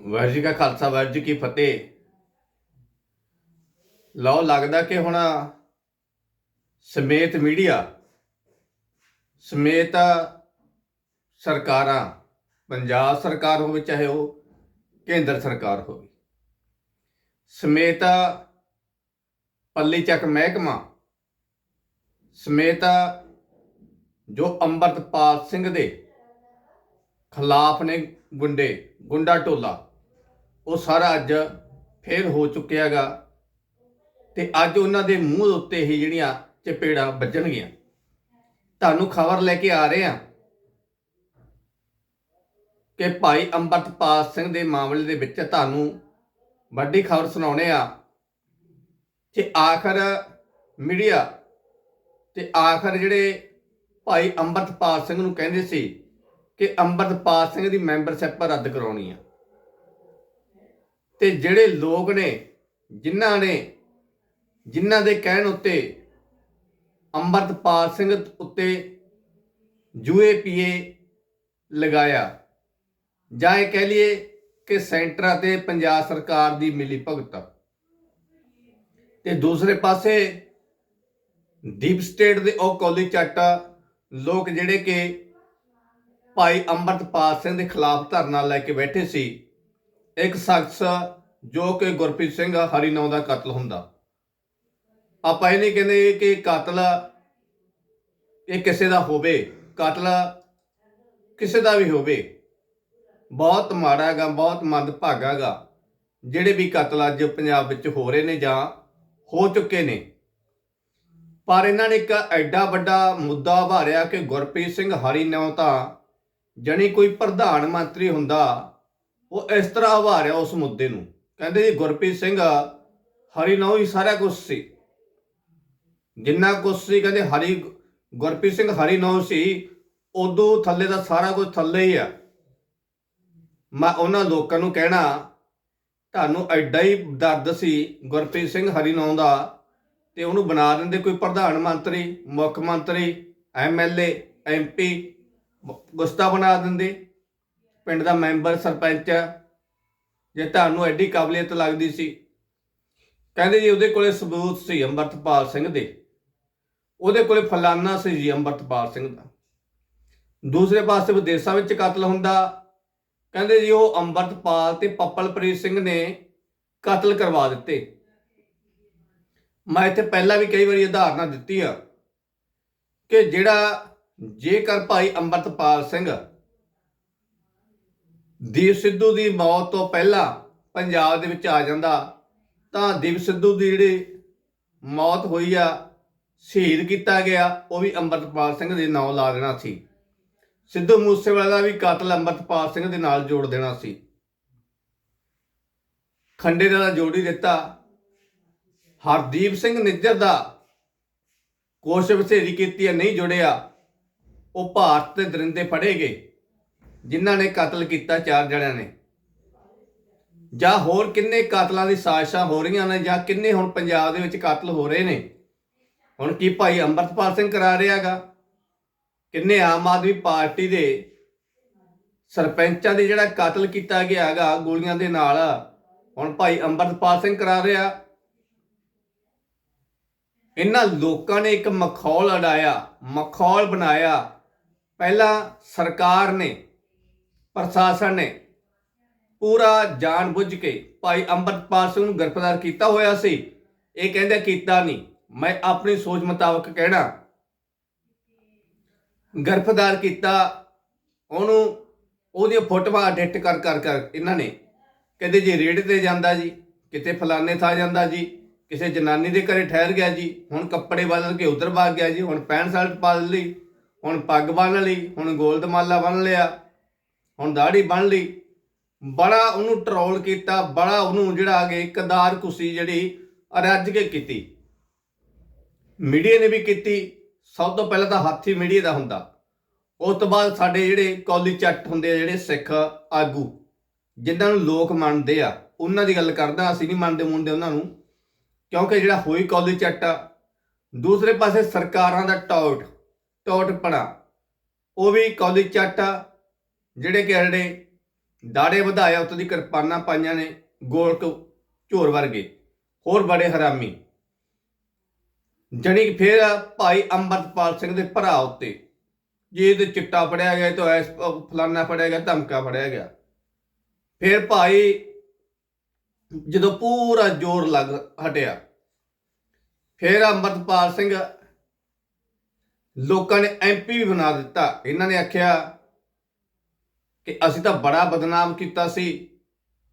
ਵਾਹਿਗੁਰੂ ਜੀ ਕਾ ਖਾਲਸਾ, ਵਾਹਿਗੁਰੂ ਜੀ ਕੀ ਫਤਿਹ। ਲਓ, ਲੱਗਦਾ ਕਿ ਹੁਣ ਸਮੇਤ ਮੀਡੀਆ, ਸਮੇਤ ਸਰਕਾਰਾਂ, ਪੰਜਾਬ ਸਰਕਾਰ ਹੋਵੇ, ਚਾਹੇ ਉਹ ਕੇਂਦਰ ਸਰਕਾਰ ਹੋਵੇ, ਸਮੇਤ ਪੱਲੀ ਚੱਕ ਮਹਿਕਮਾ, ਸਮੇਤ ਜੋ ਅੰਮ੍ਰਿਤਪਾਲ ਸਿੰਘ ਦੇ ਖਿਲਾਫ ਨੇ ਗੁੰਡੇ, ਗੁੰਡਾ ਟੋਲਾ ਉਹ ਸਾਰਾ ਅੱਜ ਫੇਲ ਹੋ ਚੁੱਕਿਆਗਾ ਤੇ ਅੱਜ ਉਹਨਾਂ ਦੇ ਮੂੰਹ ਦੇ ਉੱਤੇ ਹੀ ਜਿਹੜੀਆਂ ਚਪੇੜਾਂ ਵੱਜਣਗੀਆਂ। ਤੁਹਾਨੂੰ ਖਬਰ ਲੈ ਕੇ ਆ ਰਹੇ ਹਾਂ ਕਿ ਭਾਈ ਅੰਮ੍ਰਿਤਪਾਲ ਸਿੰਘ ਦੇ ਮਾਮਲੇ ਦੇ ਵਿੱਚ ਤੁਹਾਨੂੰ ਵੱਡੀ ਖਬਰ ਸੁਣਾਉਣੇ ਆ ਕਿ ਆਖਰ ਮੀਡੀਆ ਤੇ ਆਖਰ ਜਿਹੜੇ ਭਾਈ ਅੰਮ੍ਰਿਤਪਾਲ ਸਿੰਘ ਨੂੰ ਕਹਿੰਦੇ ਸੀ ਕਿ ਅੰਮ੍ਰਿਤਪਾਲ ਸਿੰਘ ਦੀ ਮੈਂਬਰਸ਼ਿਪ ਰੱਦ ਕਰਾਉਣੀ ਆ। ਤੇ ਜਿਹੜੇ ਲੋਕ ਨੇ, ਜਿਨ੍ਹਾਂ ਨੇ, ਜਿਨ੍ਹਾਂ ਦੇ ਕਹਿਣ ਉੱਤੇ ਅੰਮ੍ਰਿਤਪਾਲ ਸਿੰਘ ਉੱਤੇ ਯੂਏਪੀਏ ਲਗਾਇਆ, ਜਾਂ ਇਹ ਕਹਿ ਲਈਏ ਕਿ ਸੈਂਟਰ ਅਤੇ ਪੰਜਾਬ ਸਰਕਾਰ ਦੀ ਮਿਲੀ ਭਗਤ। ਤੇ ਦੂਸਰੇ ਪਾਸੇ ਡੀਪ ਸਟੇਟ ਦੇ ਉਹ ਕੌਲੀ ਚੱਟ ਲੋਕ ਜਿਹੜੇ ਕਿ ਭਾਈ ਅੰਮ੍ਰਿਤਪਾਲ ਸਿੰਘ ਦੇ ਖਿਲਾਫ ਧਰਨਾ ਲੈ ਕੇ ਬੈਠੇ ਸੀ ਇੱਕ ਸ਼ਖਸ ਜੋ ਕਿ ਗੁਰਪ੍ਰੀਤ ਸਿੰਘ ਹਰੀਨੌ ਦਾ ਕਤਲ ਹੁੰਦਾ। ਆਪਾਂ ਇਹ ਨਹੀਂ ਕਹਿੰਦੇ ਕਿ ਕਤਲ ਇਹ ਕਿਸੇ ਦਾ ਹੋਵੇ, ਕਤਲ ਕਿਸੇ ਦਾ ਵੀ ਹੋਵੇ। ਬਹੁਤ ਮਾੜਾ ਗਾ ਬਹੁਤ ਮੰਦਭਾਗਾ ਗਾ ਜਿਹੜੇ ਵੀ ਕਤਲ ਅੱਜ ਪੰਜਾਬ ਵਿੱਚ ਹੋ ਰਹੇ ਨੇ ਜਾਂ ਹੋ ਚੁੱਕੇ ਨੇ। ਪਰ ਇਹਨਾਂ ਨੇ ਇੱਕ ਐਡਾ ਵੱਡਾ ਮੁੱਦਾ ਉਭਾਰਿਆ ਕਿ ਗੁਰਪ੍ਰੀਤ ਸਿੰਘ ਹਰੀਨੌ ਤਾਂ ਜਣੀ ਕੋਈ ਪ੍ਰਧਾਨ ਮੰਤਰੀ ਹੁੰਦਾ ਉਹ ਇਸ ਤਰ੍ਹਾਂ ਉਭਾਰਿਆ ਉਸ ਮੁੱਦੇ ਨੂੰ। ਕਹਿੰਦੇ ਜੀ, ਗੁਰਪ੍ਰੀਤ ਸਿੰਘ ਹਰੀਨੌ ਹੀ ਸਾਰਾ ਕੁਝ ਸੀ। ਜਿੰਨਾ ਕੁਝ ਸੀ, ਕਹਿੰਦੇ ਹਰੀ, ਗੁਰਪ੍ਰੀਤ ਸਿੰਘ ਹਰੀਨੌ ਸੀ, ਉਦੋਂ ਥੱਲੇ ਦਾ ਸਾਰਾ ਕੁਝ ਥੱਲੇ ਹੀ ਆ। ਮੈਂ ਉਹਨਾਂ ਲੋਕਾਂ ਨੂੰ ਕਹਿਣਾ, ਤੁਹਾਨੂੰ ਐਡਾ ਹੀ ਦਰਦ ਸੀ ਗੁਰਪ੍ਰੀਤ ਸਿੰਘ ਹਰੀਨੌ ਦਾ, ਤੇ ਉਹਨੂੰ ਬਣਾ ਦਿੰਦੇ ਕੋਈ ਪ੍ਰਧਾਨ ਮੰਤਰੀ, ਮੁੱਖ ਮੰਤਰੀ ਐਮਐਲਏ ਐਮਪੀ ਗੁਸਤਾ ਬਣਾ ਦਿੰਦੇ। ਪਿੰਡ ਦਾ ਮੈਂਬਰ ਸਰਪੰਚ, ਜੇ ਤੁਹਾਨੂੰ ਐਡੀ ਕਾਬਲੀਅਤ ਲੱਗਦੀ ਸੀ, ਕਹਿੰਦੇ ਜੀ ਉਹਦੇ ਕੋਲੇ ਸਬੂਤ ਸੀ ਅੰਮ੍ਰਿਤਪਾਲ ਸਿੰਘ ਦੇ। ਉਹਦੇ ਕੋਲੇ ਫਲਾਨਾ ਸੀ ਜੀ ਅੰਮ੍ਰਿਤਪਾਲ ਸਿੰਘ ਦਾ। ਦੂਸਰੇ ਪਾਸੇ ਵਿਦੇਸ਼ਾਂ ਵਿੱਚ ਕਤਲ ਹੁੰਦਾ, ਕਹਿੰਦੇ ਜੀ ਉਹ ਅੰਮ੍ਰਿਤਪਾਲ ਤੇ ਪੱਪਲਪ੍ਰੀਤ ਸਿੰਘ ਨੇ ਕਤਲ ਕਰਵਾ ਦਿੱਤੇ। ਮੈਂ ਇੱਥੇ ਪਹਿਲਾਂ ਵੀ ਕਈ ਵਾਰੀ ਉਦਾਹਰਨਾਂ ਦਿੱਤੀ ਆ ਕਿ ਜਿਹੜਾ ਜੇਕਰ ਭਾਈ ਅੰਮ੍ਰਿਤਪਾਲ ਸਿੰਘ ਦੀਪ ਸਿੱਧੂ ਦੀ ਮੌਤ ਤੋਂ ਪਹਿਲਾਂ ਪੰਜਾਬ ਦੇ ਵਿੱਚ ਆ ਜਾਂਦਾ, ਤਾਂ ਦੀਪ ਸਿੱਧੂ ਦੀ ਜਿਹੜੀ ਮੌਤ ਹੋਈ ਆ, ਸ਼ਹੀਦ ਕੀਤਾ ਗਿਆ, ਉਹ ਵੀ ਅੰਮ੍ਰਿਤਪਾਲ ਸਿੰਘ ਦੇ ਨਾਂ ਲਾ ਦੇਣਾ ਸੀ। ਸਿੱਧੂ ਮੂਸੇਵਾਲਾ ਦਾ ਵੀ ਕਤਲ ਅੰਮ੍ਰਿਤਪਾਲ ਸਿੰਘ ਦੇ ਨਾਲ ਜੋੜ ਦੇਣਾ ਸੀ। ਖੰਡੇ ਦਾ ਜੋੜੀ ਦਿੱਤਾ। ਹਰਦੀਪ ਸਿੰਘ ਨਿੱਜਰ ਦਾ ਕੋਸ਼ਿਸ਼ ਬਥੇਰੀ ਕੀਤੀ ਹੈ ਨਹੀਂ ਜੁੜਿਆ, ਉਹ ਭਾਰਤ ਦੇ ਦਰਿੰਦੇ ਫੜੇ ਗਏ। ਜਿਨ੍ਹਾਂ ਨੇ ਕਤਲ ਕੀਤਾ ਚਾਰ ਜਣਿਆਂ ਨੇ। ਜਾਂ ਹੋਰ ਕਿੰਨੇ ਕਤਲਾਂ ਦੀ ਸਾਜ਼ਿਸ਼ਾਂ ਹੋ ਰਹੀਆਂ ਨੇ ਜਾਂ ਕਿੰਨੇ ਹੁਣ ਪੰਜਾਬ ਦੇ ਵਿੱਚ ਕਤਲ ਹੋ ਰਹੇ ਨੇ? ਹੁਣ ਕੀ ਭਾਈ ਅੰਮ੍ਰਿਤਪਾਲ ਸਿੰਘ ਕਰਾ ਰਿਹਾਗਾ ਕਿੰਨੇ ਆਮ ਆਦਮੀ ਪਾਰਟੀ ਦੇ ਸਰਪੰਚਾਂ ਦੇ ਜਿਹੜਾ ਕਤਲ ਕੀਤਾ ਗਿਆ ਹੈਗਾ ਗੋਲੀਆਂ ਦੇ ਨਾਲ, ਹੁਣ ਭਾਈ ਅੰਮ੍ਰਿਤਪਾਲ ਸਿੰਘ ਕਰਾ ਰਿਹਾ। ਇਹਨਾਂ ਲੋਕਾਂ ਨੇ ਇੱਕ ਮਖੌਲ ਅਡਾਇਆ ਮਖੌਲ ਬਣਾਇਆ। ਪਹਿਲਾਂ ਸਰਕਾਰ ਨੇ ਪ੍ਰਸ਼ਾਸਨ ਨੇ ਪੂਰਾ ਜਾਣਬੁੱਝ ਕੇ ਭਾਈ ਅੰਮ੍ਰਿਤਪਾਲ ਸਿੰਘ ਨੂੰ ਗ੍ਰਿਫਤਾਰ ਕੀਤਾ ਹੋਇਆ ਸੀ। ਇਹ ਕਹਿੰਦੇ ਕੀਤਾ ਨਹੀਂ। ਮੈਂ ਆਪਣੀ ਸੋਚ ਮੁਤਾਬਕ ਕਹਿਣਾ, ਗ੍ਰਿਫਤਾਰ ਕੀਤਾ, ਉਹਨੂੰ ਉਹਦੀਆਂ ਫੋਟੋਆਂ ਐਡਿਟ ਕਰ ਕਰ ਕਰ ਇਹਨਾਂ ਨੇ। ਕਹਿੰਦੇ ਜੀ ਰੇਡ ਤੇ ਜਾਂਦਾ ਜੀ, ਕਿਤੇ ਫਲਾਣੇ ਥਾਂ ਜਾਂਦਾ ਜੀ, ਕਿਸੇ ਜਨਾਨੀ ਦੇ ਘਰੇ ਠਹਿਰ ਗਿਆ ਜੀ, ਹੁਣ ਕੱਪੜੇ ਬਦਲ ਕੇ ਉਧਰ ਭਾਗ ਗਿਆ ਜੀ, ਹੁਣ ਪੈਂਟ ਸ਼ਰਟ ਪਾ ਲਈ, ਹੁਣ ਪੱਗ ਬੰਨ ਲਈ, ਹੁਣ ਗੋਲਦਮਾਲਾ ਬੰਨ ਲਿਆ। ਹੁਣ ਦਾੜੀ ਬਣ ਲਈ। ਬੜਾ ਉਹਨੂੰ ਟਰੋਲ ਕੀਤਾ, ਬੜਾ ਉਹਨੂੰ ਜਿਹੜਾ ਅਗੇ ਕਦਾਰ ਕੁਸੀ ਜਿਹੜੀ ਰੱਜ ਕੇ ਕੀਤੀ। ਮੀਡੀਆ ਨੇ ਵੀ ਕੀਤੀ। ਸਭ ਤੋਂ ਪਹਿਲਾਂ ਤਾਂ ਹੱਥੀ ਮੀਡੀਆ ਦਾ ਹੁੰਦਾ। ਉਸ ਤੋਂ ਬਾਅਦ ਸਾਡੇ ਜਿਹੜੇ ਕੌਲੀ ਚੱਟ ਹੁੰਦੇ ਆ, ਜਿਹੜੇ ਸਿੱਖ ਆਗੂ, ਜਿਨ੍ਹਾਂ ਨੂੰ ਲੋਕ ਮੰਨਦੇ ਆ, ਉਹਨਾਂ ਦੀ ਗੱਲ ਕਰਦਾ, ਅਸੀਂ ਨਹੀਂ ਮੰਨਦੇ ਮੁੰਡੇ ਉਹਨਾਂ ਨੂੰ। ਕਿਉਂਕਿ ਜਿਹੜਾ ਹੋਈ ਕੌਲੀ ਚੱਟ ਆ, ਦੂਸਰੇ ਪਾਸੇ ਸਰਕਾਰਾਂ ਦਾ ਟੌਟ, ਟੌਟਪਣਾ, ਉਹ ਵੀ ਕੌਲੀ ਚੱਟ ਆ ਜਿਹੜੇ ਕਿ ਜਿਹੜੇ ਦਾੜੇ ਵਧਾਇਆ ਉੱਤੇ ਦੀ ਕਿਰਪਾਨਾਂ ਪਾਈਆਂ ਨੇ ਗੋਲਕ ਝੋਰ ਵਰਗੇ, ਹੋਰ ਬੜੇ ਹਰਾਮੀ। ਜਣੀ ਫਿਰ ਭਾਈ ਅੰਮ੍ਰਿਤਪਾਲ ਸਿੰਘ ਦੇ ਭਰਾ ਉੱਤੇ ਜੇ ਇਹਦੇ ਚਿੱਟਾ ਫੜਿਆ ਗਿਆ ਤਾਂ ਐਸ ਫਲਾਨਾ ਫੜਿਆ ਗਿਆ, ਧਮਕਾ ਫੜਿਆ ਗਿਆ। ਫਿਰ ਭਾਈ ਜਦੋਂ ਪੂਰਾ ਜ਼ੋਰ ਲੱਗ ਹਟਿਆ, ਫਿਰ ਅੰਮ੍ਰਿਤਪਾਲ ਸਿੰਘ ਲੋਕਾਂ ਨੇ ਐਮਪੀ ਵੀ ਬਣਾ ਦਿੱਤਾ। ਇਹਨਾਂ ਨੇ ਆਖਿਆ ਕਿ ਅਸੀਂ ਤਾਂ ਬੜਾ ਬਦਨਾਮ ਕੀਤਾ ਸੀ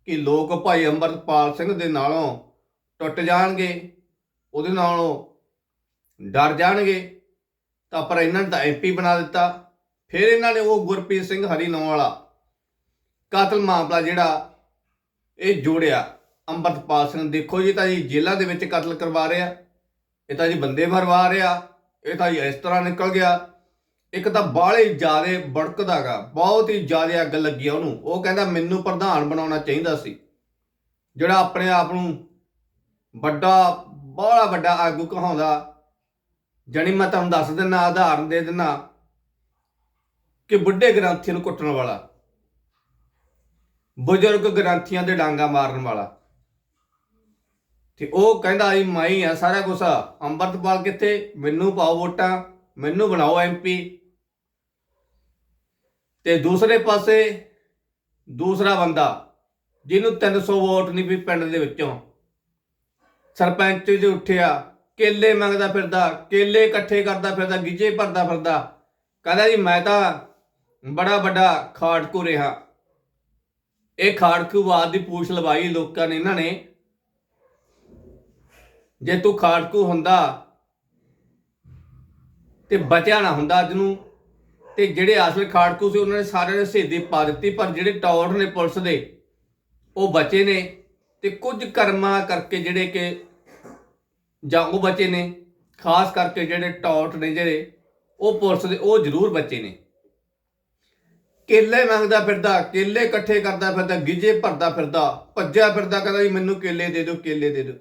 ਕਿ ਲੋਕ ਭਾਈ ਅੰਮ੍ਰਿਤਪਾਲ ਸਿੰਘ ਦੇ ਨਾਲੋਂ ਟੁੱਟ ਜਾਣਗੇ, ਉਹਦੇ ਨਾਲੋਂ ਡਰ ਜਾਣਗੇ। ਤਾਂ ਪਰ ਇਹਨਾਂ ਨੇ ਤਾਂ ਐਮਪੀ ਬਣਾ ਦਿੱਤਾ। ਫਿਰ ਇਹਨਾਂ ਨੇ ਉਹ ਗੁਰਪ੍ਰੀਤ ਸਿੰਘ ਹਰੀ ਨਾਂ ਵਾਲਾ ਕਾਤਲ ਮਾਮਲਾ ਜਿਹੜਾ ਇਹ ਜੋੜਿਆ। ਅੰਮ੍ਰਿਤਪਾਲ ਸਿੰਘ ਦੇਖੋ ਜੀ ਤਾਂ ਜੀ ਜੇਲ੍ਹਾਂ ਦੇ ਵਿੱਚ ਕਤਲ ਕਰਵਾ ਰਿਹਾ। ਇਹ ਤਾਂ ਜੀ ਬੰਦੇ ਮਰਵਾ ਰਿਹਾ। ਇਹ ਤਾਂ ਜੀ ਇਸ ਤਰ੍ਹਾਂ ਨਿਕਲ ਗਿਆ। ਇੱਕ ਤਾਂ ਬਾਹਲੇ ਜਿਆਦੇ ਬੜਕਦਾਗਾ, ਬਹੁਤ ਹੀ ਜਿਆਦੇ ਅੱਗ ਲੱਗੀ ਆ ਉਹਨੂੰ। ਉਹ ਕਹਿੰਦਾ, ਮੈਨੂੰ ਪ੍ਰਧਾਨ ਬਣਾਉਣਾ ਚਾਹੀਦਾ ਸੀ। ਜਿਹੜਾ ਆਪਣੇ ਆਪ ਨੂੰ ਵੱਡਾ, ਬਾਹਲਾ ਵੱਡਾ ਆਗੂ ਕਹਾਉਂਦਾ ਜਣੀ ਮੈਂ ਤੁਹਾਨੂੰ ਦੱਸ ਦਿੰਨਾ ਆਧਾਰਨ ਦੇ ਦਿੰਨਾ ਕਿ ਬੁੱਢੇ ਗ੍ਰੰਥੀਆਂ ਨੂੰ ਕੁੱਟਣ ਵਾਲਾ। ਬਜ਼ੁਰਗ ਗ੍ਰੰਥੀਆਂ ਦੇ ਡਾਂਗਾ ਮਾਰਨ ਵਾਲਾ। ਤੇ ਉਹ ਕਹਿੰਦਾ, ਆਈ ਮਾਈ ਆ ਸਾਰਾ ਕੁਝ ਅੰਮ੍ਰਿਤਪਾਲ ਕਿੱਥੇ? ਮੈਨੂੰ ਪਾਓ ਵੋਟਾਂ, ਮੈਨੂੰ ਬਣਾਓ ਐਮਪੀ ਤੇ ਦੂਸਰੇ ਪਾਸੇ ਦੂਸਰਾ ਬੰਦਾ ਜਿਹਨੂੰ 300 ਵੋਟ ਨਹੀਂ ਵੀ ਪਿੰਡ ਦੇ ਵਿੱਚੋਂ। ਸਰਪੰਚ ਜੇ ਉੱਠਿਆ, ਕੇਲੇ ਮੰਗਦਾ ਫਿਰਦਾ, ਕੇਲੇ ਇਕੱਠੇ ਕਰਦਾ ਫਿਰਦਾ, ਗਿੱਜੇ ਭਰਦਾ ਫਿਰਦਾ, ਕਹਿੰਦਾ ਜੀ ਮੈਂ ਤਾਂ ਬੜਾ ਵੱਡਾ ਖਾੜਕੂ ਰਿਹਾ। ਇਹ ਖਾੜਕੂਵਾਦ ਦੀ ਪੂਛ ਲਵਾਈ ਲੋਕਾਂ ਨੇ, ਇਹਨਾਂ ਨੇ। ਜੇ ਤੂੰ ਖਾੜਕੂ ਹੁੰਦਾ ਤੇ ਬਚਿਆ ਨਾ ਹੁੰਦਾ ਅੱਜ ਨੂੰ ਤੇ ਜਿਹੜੇ ਅਸਲ ਖਾੜਕੂ ਸੀ, ਉਹਨਾਂ ਨੇ ਸਾਰਿਆਂ ਨੇ ਸ਼ਹੀਦੀ ਪਾ ਦਿੱਤੀ, ਪਰ ਜਿਹੜੇ ਟੌਰ ਨੇ ਪੁਲਿਸ ਦੇ, ਉਹ ਬਚੇ ਨੇ ਤੇ ਕੁਝ ਕਰਮਾਂ ਕਰਕੇ ਜਿਹੜੇ ਕਿ ਜਾਂ ਉਹ ਬਚੇ ਨੇ, ਖਾਸ ਕਰਕੇ ਜਿਹੜੇ ਟੌਟ ਨੇ ਜਿਹੜੇ, ਉਹ ਪੁਲਿਸ ਦੇ, ਉਹ ਜ਼ਰੂਰ ਬਚੇ ਨੇ। ਕੇਲੇ ਮੰਗਦਾ ਫਿਰਦਾ, ਕੇਲੇ ਇਕੱਠੇ ਕਰਦਾ ਫਿਰਦਾ, ਗਿੱਜੇ ਭਰਦਾ ਫਿਰਦਾ, ਭੱਜਿਆ ਫਿਰਦਾ, ਕਹਿੰਦਾ ਵੀ ਮੈਨੂੰ ਕੇਲੇ ਦੇ ਦਿਓ, ਕੇਲੇ ਦੇ ਦਿਓ।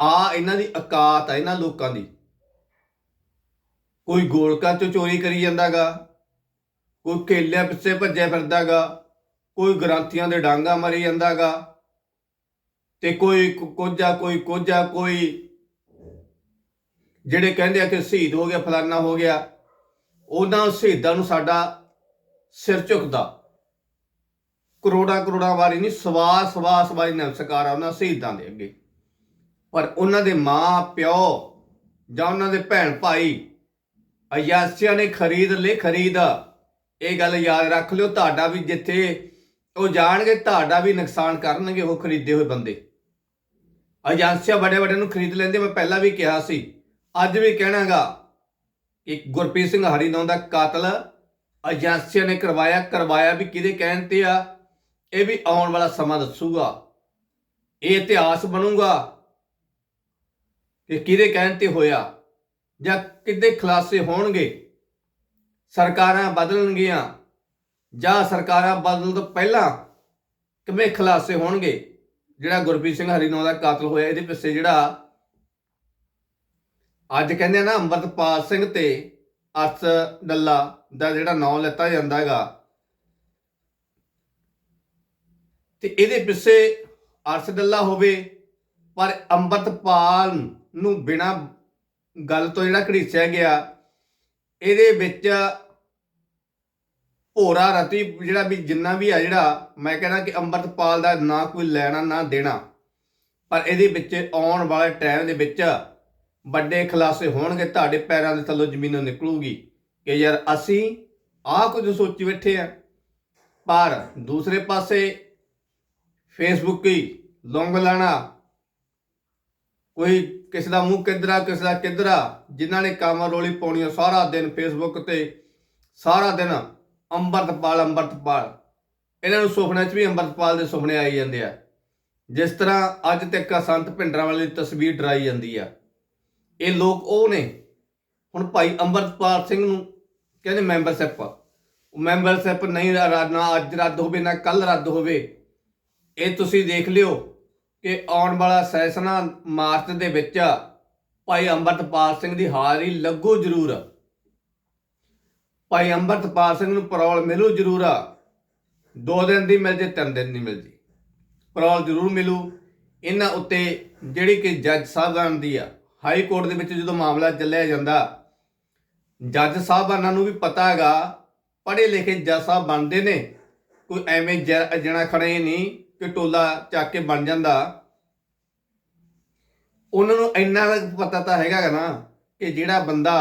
ਆ ਇਹਨਾਂ ਦੀ ਔਕਾਤ ਆ, ਇਹਨਾਂ ਲੋਕਾਂ ਦੀ। ਕੋਈ ਗੋਲਕਾਂ ਚੋਂ ਚੋਰੀ ਕਰੀ ਜਾਂਦਾਗਾ, ਕੋਈ ਕੇਲਿਆਂ ਪਿੱਛੇ ਭੱਜਿਆ ਫਿਰਦਾਗਾ, ਕੋਈ ਗ੍ਰੰਥੀਆਂ ਦੇ ਡਾਂਗਾ ਮਾਰੀ ਜਾਂਦਾਗਾ ਤੇ ਕੋਈ ਕੁ- ਕੁਝ ਆ ਕੋਈ ਕੁਝ ਆ ਕੋਈ ਜਿਹੜੇ ਕਹਿੰਦੇ ਆ ਕਿ ਸ਼ਹੀਦ ਹੋ ਗਿਆ, ਫਲਾਨਾ ਹੋ ਗਿਆ, ਉਹਨਾਂ ਸ਼ਹੀਦਾਂ ਨੂੰ ਸਾਡਾ ਸਿਰ ਝੁਕਦਾ। ਕਰੋੜਾਂ ਕਰੋੜਾਂ ਵਾਰੀ ਨਹੀਂ ਸਵਾ ਸਵਾ ਸਵਾਰੀ ਨਮਸਕਾਰ ਆ ਉਹਨਾਂ ਸ਼ਹੀਦਾਂ ਦੇ ਅੱਗੇ। ਪਰ ਉਹਨਾਂ ਦੇ ਮਾਂ, ਪਿਓ ਜਾਂ ਉਹਨਾਂ ਦੇ ਭੈਣ ਭਾਈ ਅਯਾਸੀਆਂ ਨੇ ਖਰੀਦ ਲੈ ਖਰੀਦ। ਇਹ ਗੱਲ ਯਾਦ ਰੱਖ ਲਿਓ, ਤੁਹਾਡਾ ਵੀ ਜਿੱਥੇ ਉਹ ਜਾਣਗੇ, ਤੁਹਾਡਾ ਵੀ ਨੁਕਸਾਨ ਕਰਨਗੇ, ਉਹ ਖਰੀਦੇ ਹੋਏ ਬੰਦੇ। ਏਜੰਸੀਆਂ ਵੱਡੇ ਵੱਡੇ ਨੂੰ ਖਰੀਦ ਲੈਂਦੇ, ਮੈਂ ਪਹਿਲਾਂ ਵੀ ਕਿਹਾ ਸੀ, ਅੱਜ ਵੀ ਕਹਿਣਾਗਾ ਕਿ ਗੁਰਪ੍ਰੀਤ ਸਿੰਘ ਹਰੀ ਨਾਂ ਦਾ ਕਾਤਲ ਏਜੰਸੀਆਂ ਨੇ ਕਰਵਾਇਆ ਕਰਵਾਇਆ ਵੀ ਕਿਹਦੇ ਕਹਿਣ ਤੇ ਆ, ਇਹ ਵੀ ਆਉਣ ਵਾਲਾ ਸਮਾਂ ਦੱਸੂਗਾ। ਇਹ ਇਤਿਹਾਸ ਬਣੂਗਾ ਕਿ ਕਿਹਦੇ ਕਹਿਣ ਤੇ ਹੋਇਆ। ਜਾਂ ਕਿੱਦੇ ਖਲਾਸੇ ਹੋਣਗੇ, ਸਰਕਾਰਾਂ ਬਦਲਣਗੀਆਂ, ਜਾਂ ਸਰਕਾਰਾਂ ਬਦਲਣ ਤੋਂ ਪਹਿਲਾਂ ਕਿਵੇਂ ਖਲਾਸੇ ਹੋਣਗੇ? ਜਿਹੜਾ ਗੁਰਪ੍ਰੀਤ ਸਿੰਘ ਹਰੀ ਨਾਂ ਦਾ ਕਾਤਲ ਹੋਇਆ, ਇਹਦੇ ਪਿੱਛੇ ਜਿਹੜਾ ਅੱਜ ਕਹਿੰਦੇ ਆ ਨਾ ਅੰਮ੍ਰਿਤਪਾਲ ਸਿੰਘ ਤੇ ਅਰਸ ਡੱਲਾ ਦਾ ਜਿਹੜਾ ਨਾਂ ਲੈਤਾ ਜਾਂਦਾ ਹੈਗਾ। ਤੇ ਇਹਦੇ ਪਿੱਛੇ ਅਰਸ ਡੱਲਾ ਹੋਵੇ, ਪਰ ਅੰਮ੍ਰਿਤਪਾਲ ਨੂੰ ਬਿਨਾ ਗੱਲ ਤੋਂ ਜਿਹੜਾ ਘੜੀਸਿਆ ਗਿਆ, ਇਹਦੇ ਵਿੱਚ ਭੋਰਾ ਰਤੀ ਜਿਹੜਾ ਵੀ ਜਿੰਨਾ ਵੀ ਆ ਜਿਹੜਾ, ਮੈਂ ਕਹਿੰਦਾ ਕਿ ਅੰਮ੍ਰਿਤਪਾਲ ਦਾ ਨਾ ਕੋਈ ਲੈਣਾ, ਨਾ ਦੇਣਾ, ਪਰ ਇਹਦੇ ਵਿੱਚ ਆਉਣ ਵਾਲੇ ਟਾਈਮ ਦੇ ਵਿੱਚ ਵੱਡੇ ਖਲਾਸੇ ਹੋਣਗੇ, ਤੁਹਾਡੇ ਪੈਰਾਂ ਦੇ ਥੱਲੋਂ ਜ਼ਮੀਨੋਂ ਨਿਕਲੂਗੀ ਕਿ ਯਾਰ ਅਸੀਂ ਆਹ ਕੁਝ ਸੋਚੀ ਬੈਠੇ ਆ। ਪਰ ਦੂਸਰੇ ਪਾਸੇ ਫੇਸਬੁੱਕ ਹੀ ਲੌਂਗ ਲਾਣਾ, ਕੋਈ ਕਿਸੇ ਦਾ ਮੂੰਹ ਕਿੱਧਰਾ, ਕਿਸੇ ਦਾ ਕਿੱਧਰਾ, ਜਿਨ੍ਹਾਂ ਨੇ ਕੰਮ ਰੋਲੀ ਪਾਉਣੀ ਆ ਸਾਰਾ ਦਿਨ ਫੇਸਬੁੱਕ ਤੇ, ਸਾਰਾ ਦਿਨ ਅੰਮ੍ਰਿਤਪਾਲ ਅੰਮ੍ਰਿਤਪਾਲ। ਇਹਨਾਂ ਨੂੰ ਸੁਪਨੇ 'ਚ ਵੀ ਅੰਮ੍ਰਿਤਪਾਲ ਦੇ ਸੁਪਨੇ ਆਈ ਜਾਂਦੇ ਆ। ਜਿਸ ਤਰ੍ਹਾਂ ਅੱਜ ਤੱਕ ਸੰਤ ਭਿੰਡਰਾਂ ਵਾਲੇ ਦੀ ਤਸਵੀਰ ਡਰਾਈ ਜਾਂਦੀ ਆ। ਇਹ ਲੋਕ ਉਹ ਨੇ। ਹੁਣ ਭਾਈ ਅੰਮ੍ਰਿਤਪਾਲ ਸਿੰਘ ਨੂੰ ਕਹਿੰਦੇ ਮੈਂਬਰਸ਼ਿਪ। ਉਹ ਮੈਂਬਰਸ਼ਿਪ ਨਹੀਂ ਨਾ ਅੱਜ ਰੱਦ ਹੋਵੇ, ਨਾ ਕੱਲ ਰੱਦ ਹੋਵੇ। ਇਹ ਤੁਸੀਂ ਦੇਖ ਲਿਓ। ਕਿ ਆਉਣ ਵਾਲਾ ਸੈਸ਼ਨ ਮਾਰਚ ਦੇ ਵਿੱਚ ਭਾਈ ਅੰਮ੍ਰਿਤਪਾਲ ਸਿੰਘ ਦੀ ਹਾਜ਼ਰੀ ਲੱਗੂ ਜ਼ਰੂਰ। ਭਾਈ ਅੰਮ੍ਰਿਤਪਾਲ ਸਿੰਘ ਨੂੰ ਪਰੌਲ ਮਿਲੂ ਜ਼ਰੂਰ। ਆ ਦੋ ਦਿਨ ਦੀ ਮਿਲ ਜੇ, ਤਿੰਨ ਦਿਨ ਦੀ ਮਿਲ ਜੇ। ਪਰੌਲ ਜ਼ਰੂਰ ਮਿਲੂ। ਇਹਨਾਂ ਉੱਤੇ ਜਿਹੜੀ ਕਿ ਜੱਜ ਸਾਹਿਬਾਨ ਦੀ ਆ, ਹਾਈ ਕੋਰਟ ਦੇ ਵਿੱਚ ਜਦੋਂ ਮਾਮਲਾ ਚੱਲਿਆ ਜਾਂਦਾ, ਜੱਜ ਸਾਹਿਬਾਨਾਂ ਨੂੰ ਵੀ ਪਤਾ ਹੈਗਾ, ਪੜ੍ਹੇ ਲਿਖੇ ਜੱਜ ਸਾਹਿਬ ਬਣਦੇ ਨੇ। ਕੋਈ ਐਵੇਂ ਜ- ਜਣਾ ਖੜੇ ਨਹੀਂ। ਕਿ ਟੋਲਾ ਚੱਕ ਕੇ ਬਣ ਜਾਂਦਾ, ਉਹਨਾਂ ਨੂੰ ਇੰਨਾ ਪਤਾ ਤਾਂ ਹੈਗਾ ਨਾ ਕਿ ਜਿਹੜਾ ਬੰਦਾ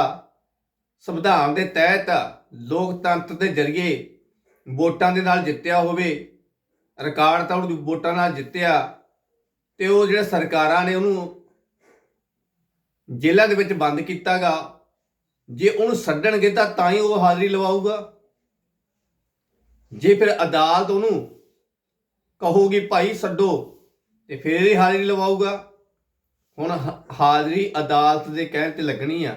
ਸੰਵਿਧਾਨ ਦੇ ਤਹਿਤ ਲੋਕਤੰਤਰ ਦੇ ਜ਼ਰੀਏ ਵੋਟਾਂ ਦੇ ਨਾਲ ਜਿੱਤਿਆ ਹੋਵੇ, ਰਿਕਾਰਡ ਤਾਂ ਉਹ ਵੋਟਾਂ ਨਾਲ ਜਿੱਤਿਆ, ਤੇ ਉਹ ਜਿਹੜੇ ਸਰਕਾਰਾਂ ਨੇ ਉਹਨੂੰ ਜੇਲ੍ਹਾਂ ਦੇ ਵਿੱਚ ਬੰਦ ਕੀਤਾਗਾ ਜੇ ਉਹਨੂੰ ਛੱਡਣਗੇ ਤਾਂ ਤਾਂ ਹੀ ਉਹ ਹਾਜ਼ਰੀ ਲਵਾਊਗਾ। ਜੇ ਫਿਰ ਅਦਾਲਤ ਉਹਨੂੰ ਕਹੂਗੀ, ਭਾਈ ਛੱਡੋ ਤੇ ਫਿਰ ਹੀ ਹਾਜ਼ਰੀ ਲਵਾਊਗਾ। ਹੁਣ ਹਾਜ਼ਰੀ ਅਦਾਲਤ ਦੇ ਕਹਿਣ ਤੇ ਲੱਗਣੀ ਆ।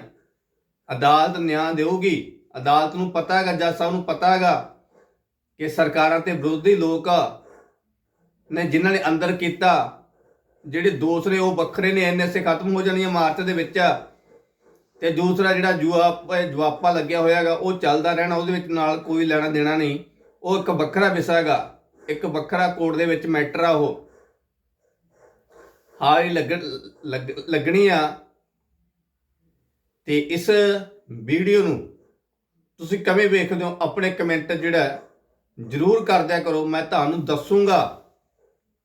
ਅਦਾਲਤ ਨਿਆਂ ਦੇਊਗੀ। ਅਦਾਲਤ ਨੂੰ ਪਤਾ ਹੈਗਾ, ਜੱਜ ਸਾਹਿਬ ਨੂੰ ਪਤਾ ਹੈਗਾ ਕਿ ਸਰਕਾਰਾਂ ਤੇ ਵਿਰੋਧੀ ਲੋਕ ਨੇ ਜਿਨ੍ਹਾਂ ਨੇ ਅੰਦਰ ਕੀਤਾ, ਜਿਹੜੇ ਦੋਸ਼ ਨੇ ਉਹ ਵੱਖਰੇ ਨੇ ਐਨਐਸਏ ਖਤਮ ਹੋ ਜਾਣੀ ਹੈ ਮਾਰਚ ਦੇ ਵਿੱਚ ਤੇ ਦੂਸਰਾ ਜਿਹੜਾ ਜੁਆ ਜਵਾਪਾ ਲੱਗਿਆ ਹੋਇਆਗਾ ਉਹ ਚੱਲਦਾ ਰਹਿਣਾ, ਉਹਦੇ ਵਿੱਚ ਨਾਲ ਕੋਈ ਲੈਣਾ ਦੇਣਾ ਨਹੀਂ। ਉਹ ਇੱਕ ਵੱਖਰਾ ਵਿਸ਼ਾ ਹੈਗਾ। ਇੱਕ ਵੱਖਰਾ ਕੋਰਟ ਦੇ ਵਿੱਚ ਮੈਟਰ ਆ ਉਹ। ਹਾਈ ਲੱਗਣ, ਲੱਗ- ਲੱਗਣੀ ਆ। ਤੇ ਇਸ ਵੀਡੀਓ ਨੂੰ ਤੁਸੀਂ ਕਿਵੇਂ ਵੇਖਦੇ ਹੋ? ਆਪਣੇ ਕਮੈਂਟ ਜਿਹੜਾ ਜਰੂਰ ਕਰਦਿਆ ਕਰੋ। ਮੈਂ ਤੁਹਾਨੂੰ ਦੱਸੂਗਾ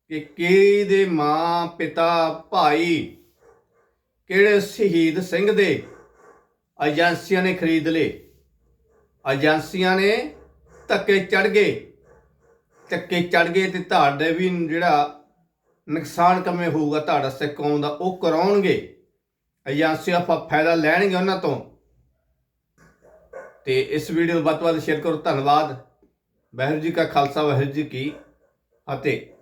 ਕਿ ਕਿਹਦੇ ਮਾਂ ਪਿਤਾ ਭਾਈ ਕਿਹੜੇ ਸ਼ਹੀਦ ਸਿੰਘ ਦੇ ਏਜੰਸੀਆਂ ਨੇ ਖਰੀਦ ਲਏ। ਏਜੰਸੀਆਂ ਨੇ ਧੱਕੇ ਚੜ ਗਏ। ਧੱਕੇ ਚੜ ਗਏ ਤੇ ਤੁਹਾਡੇ ਵੀ ਜਿਹੜਾ ਨੁਕਸਾਨ ਕਿਵੇਂ ਹੋਊਗਾ ਤੁਹਾਡਾ ਸਿੱਖ ਕੌਮ ਦਾ, ਉਹ ਕਰਾਉਣਗੇ। ਏਜੰਸੀਆਂ ਆਪਾਂ ਫਾਇਦਾ ਲੈਣਗੇ ਉਹਨਾਂ ਤੋਂ। ਤੇ ਇਸ ਵੀਡੀਓ ਨੂੰ ਵੱਧ ਤੋਂ ਵੱਧ ਸ਼ੇਅਰ ਕਰੋ। ਧੰਨਵਾਦ। ਵਾਹਿਗੁਰੂ ਜੀ ਕਾ ਖਾਲਸਾ, ਵਾਹਿਗੁਰੂ ਜੀ ਕੀ ਫਤਿਹ।